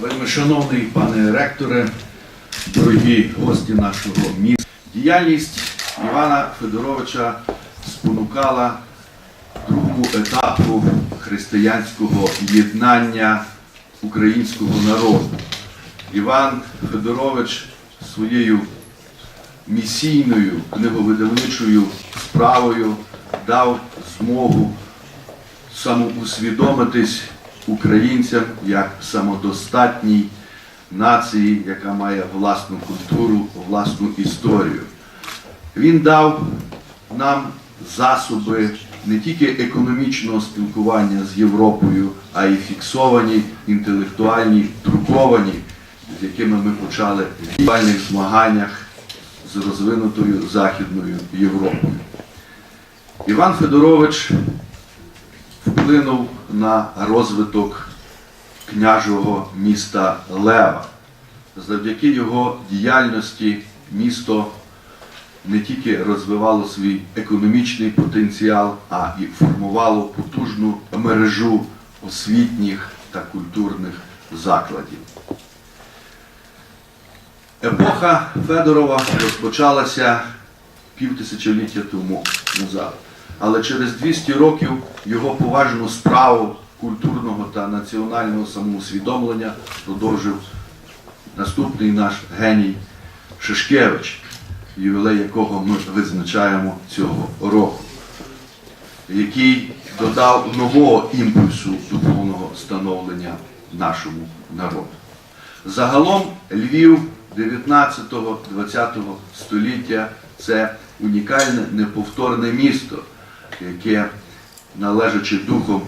Вельмишановний пане ректоре, дорогі гості нашого міста, діяльність Івана Федоровича спонукала другу етапу християнського єднання українського народу. Іван Федорович своєю місійною книговидавничою справою дав змогу самоусвідомитись українцям як самодостатній нації, яка має власну культуру, власну історію. Він дав нам засоби не тільки економічного спілкування з Європою, а й фіксовані, інтелектуальні, друковані, з якими ми почали в глобальних змаганнях з розвинутою Західною Європою. Іван Федорович вплинув на розвиток княжого міста Лева. Завдяки його діяльності місто не тільки розвивало свій економічний потенціал, а і формувало потужну мережу освітніх та культурних закладів. Епоха Федорова розпочалася півтисячоліття тому назад. Але через 200 років його поважну справу культурного та національного самоусвідомлення продовжив наступний наш геній Шишкевич, ювілей якого ми визначаємо цього року, який додав нового імпульсу духовного становлення нашому народу. Загалом Львів 19-20 століття це унікальне неповторне місто, яке, належачи духом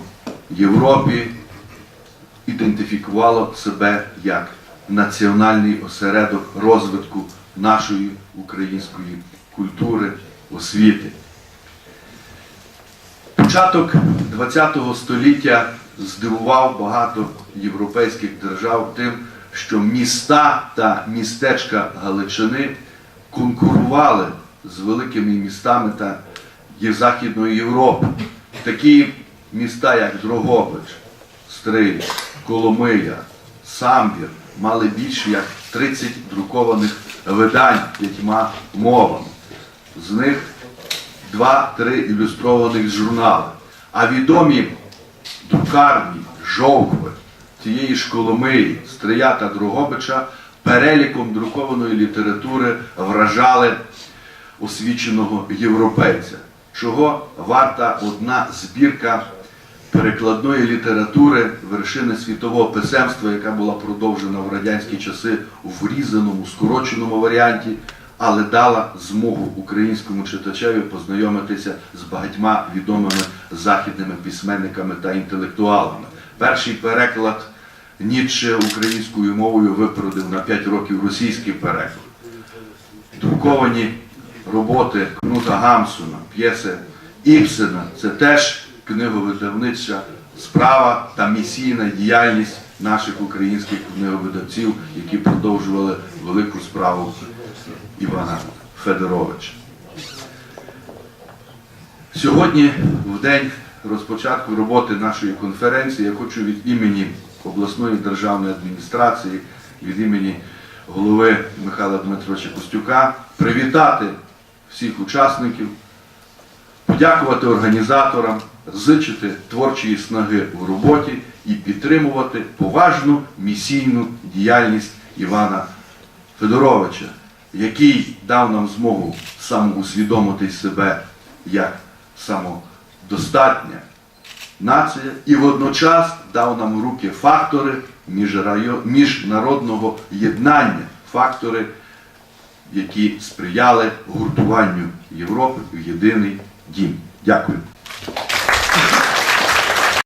Європі, ідентифікувало себе як національний осередок розвитку нашої української культури, освіти. Початок ХХ століття здивував багато європейських держав тим, що міста та містечка Галичини конкурували з великими містами та є Західної Європи. Такі міста, як Дрогобич, Стрий, Коломия, Самбір, мали більше як 30 друкованих видань п'ятьма мовами. З них два-три ілюстрованих журнали. А відомі друкарні, жовкви цієї ж Коломиї, Стрия та Дрогобича переліком друкованої літератури вражали освіченого європейця, чого варта одна збірка перекладної літератури вершини світового писемства, яка була продовжена в радянські часи у врізаному, скороченому варіанті, але дала змогу українському читачеві познайомитися з багатьма відомими західними письменниками та інтелектуалами. Перший переклад Ніцше українською мовою випередив на 5 років російський переклад. Друковані роботи Кнута Гамсуна, п'єси Іпсена це теж книговидавнича справа та місійна діяльність наших українських книговидавців, які продовжували велику справу Івана Федоровича. Сьогодні, в день розпочатку роботи нашої конференції, я хочу від імені обласної державної адміністрації, від імені голови Михайла Дмитровича Костюка привітати всіх учасників, подякувати організаторам, зичити творчої снаги у роботі і підтримувати поважну місійну діяльність Івана Федоровича, який дав нам змогу самоусвідомити себе як самодостатня нація і водночас дав нам руки фактори міжнародного єднання, фактори, які сприяли гуртуванню Європи в єдиний дім. Дякую.